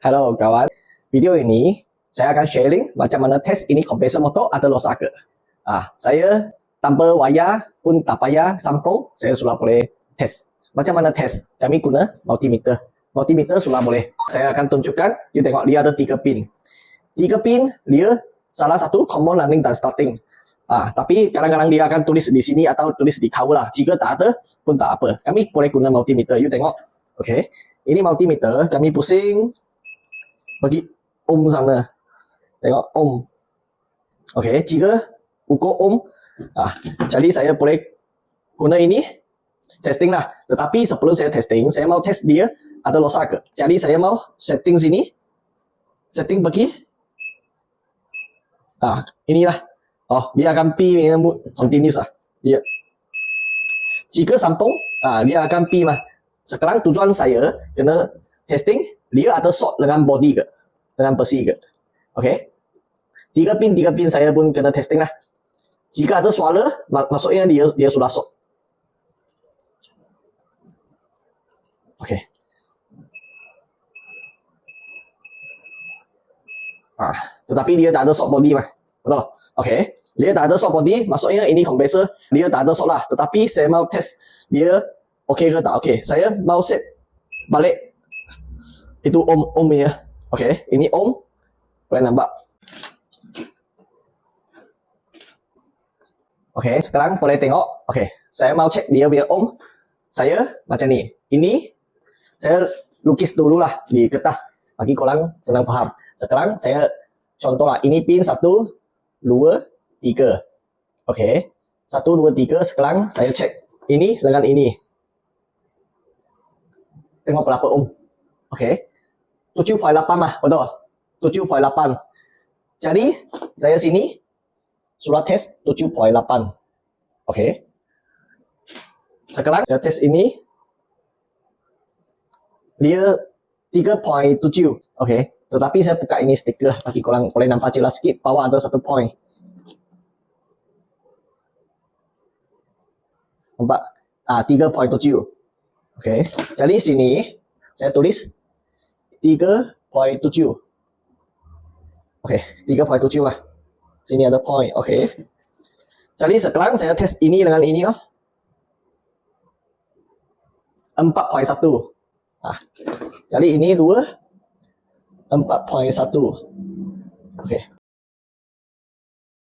Hello kawan, video ini saya akan sharing macam mana test ini kompresor motor atau rosak ke. Ah, saya tanpa wayar pun tak payah sampung, saya sudah boleh test. Macam mana test? Kami guna multimeter. Multimeter sudah boleh. Saya akan tunjukkan, you tengok dia ada tiga pin. Tiga pin, dia salah satu common running dan starting. Ah, tapi kadang-kadang dia akan tulis di sini atau tulis di cover lah. Jika tak ada pun tak apa. Kami boleh guna multimeter. You tengok. Okay. Ini multimeter. Kami pusing bagi ohm sana. Tengok ohm. Okey, jika ukur ohm, ah, jadi saya boleh guna ini testing lah. Tetapi sebelum saya testing, saya mau test dia ada rosak ke. Jadi saya mau setting sini. Setting bagi. Ah, inilah. Oh, dia akan pi continuous lah. Dia. Jika sambung, ah, dia akan pi mah. Sekarang tujuan saya kena testing? Dia ada short dengan body ke? Dengan besi ke? Okay. Tiga pin tiga pin saya pun kena testing lah. Jika ada suara mak maksudnya dia dia sudah short okay. Ah tetapi dia tak ada short body mah. Betul? Okay. Dia tak ada short body maksudnya ini kompresor dia tak ada short lah. Tetapi saya mau test dia okay ke tak? Okay saya mau set balik itu om om ya. Okey, ini om. Boleh nampak? Okey, sekarang boleh tengok. Okey, saya mau cek dia punya om. Saya macam ni. Ini saya lukis dululah di kertas bagi korang senang faham. Sekarang saya contohlah ini pin satu, dua, tiga. Okey, satu, dua, tiga. Sekarang saya cek ini dengan ini. Tengok berapa om. Okey. 7.8 mah, betul? 7.8. Jadi, saya sini sudah tes 7.8. Okey. Sekarang saya tes ini dia 3.7. Okey. Tetapi saya buka ini stiker lah bagi korang boleh nampak jelas sikit bawah ada satu point. Nampak? Ah, 3.7. Okey. Jadi sini saya tulis 3.7 Okey, 3.7 lah. Sini ada point, okey Jadi sekarang saya test ini dengan ini lah. 4.1 ah. Jadi ini 2 4.1 Okey